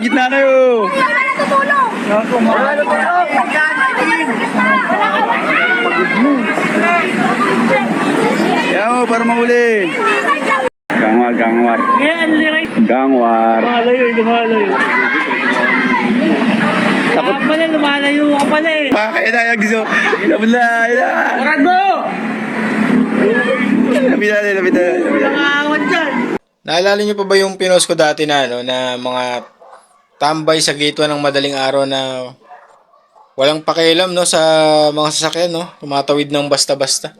gitna na yun. Wala na tulong! Yan mo, para mahuli. Gangwar, gangwar. Gangwar. Lumalayo, lumalayo. Takot. Pala, lumalayo ka pala eh. Pakaya na, yagso. Labla, labla. Rago! Labla, labla, labla. Nakakawat dyan. Naalala niyo pa ba yung pinost ko dati na ano, na mga tambay sa 1 ng madaling araw na walang pakialam no sa mga sasakyan no, tumatawid ng basta-basta.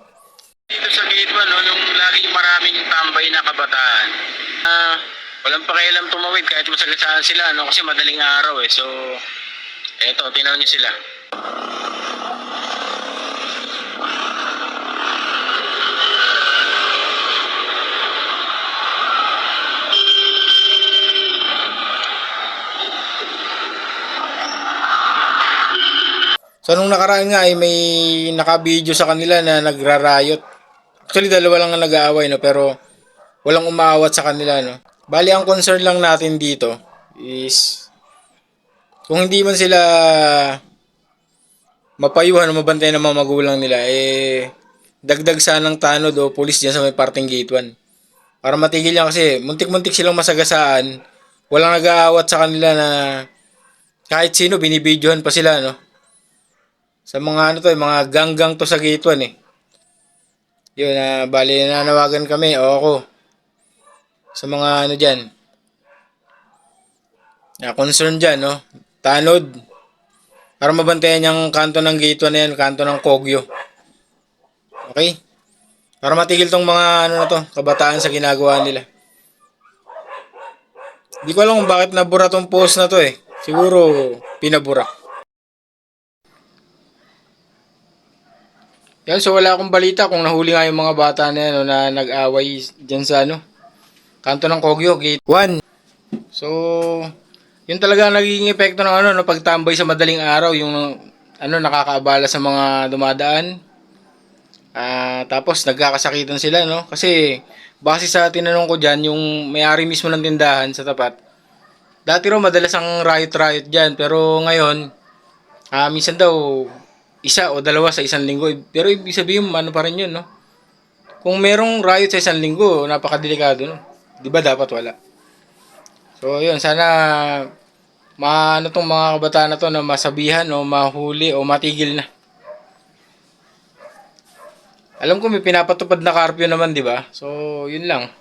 Dito sa 1 no, yung laging maraming tambay na kabataan. Ah, walang pakialam tumawid kahit masagasaan sila no kasi madaling araw eh. So eto, tinaw niyo sila. So nung nakaraan nga ay may naka-video sa kanila na nagrarayot. Actually dalawa lang ang nag-aaway no pero walang umaawat sa kanila no. Bali ang concern lang natin dito is kung hindi man sila mapayuhan o mabantayan ng mga magulang nila eh dagdag sanang tanod o pulis diyan sa may parting gate 1. Para matigil yan kasi muntik-muntik silang masagasaan. Walang nag-aawat sa kanila na kahit sino binibidyohan pa sila no sa mga ano to, mga ganggang to sa gate 1 eh. Yun, na bali nanawagan kami, o ako, sa mga ano dyan, na concern dyan, no? Tanod, para mabantayan yung kanto ng gate 1 na yan, kanto ng Kogyo. Okay? Para matigil tong mga ano na to, kabataan sa ginagawa nila. Hindi ko alam kung bakit nabura tong post na to eh. Siguro pinabura. Yan, so wala akong balita kung nahuli nga yung mga bata na yan, na nag-away dyan sa ano, kanto ng Kogyo, gate 1. So, yun talaga ang nagiging epekto ng ano, no, pagtambay sa madaling araw, yung ano, nakakaabala sa mga dumadaan. Ah, tapos nagkakasakitan sila, no? Kasi base sa tinanong ko diyan, yung may-ari mismo ng tindahan sa tapat. Dati raw madalas ang riot-riot diyan, pero ngayon ah minsan daw isa o dalawa sa isang linggo. Pero ibig sabihin, ano pa rin yun, no? Kung merong riot sa isang linggo, napakadelikado, no? Di ba dapat wala? So, yun, sana maano tong mga kabataan na to na masabihan o mahuli o matigil na. Alam ko may pinapatupad na curfew naman, di ba? So, yun lang.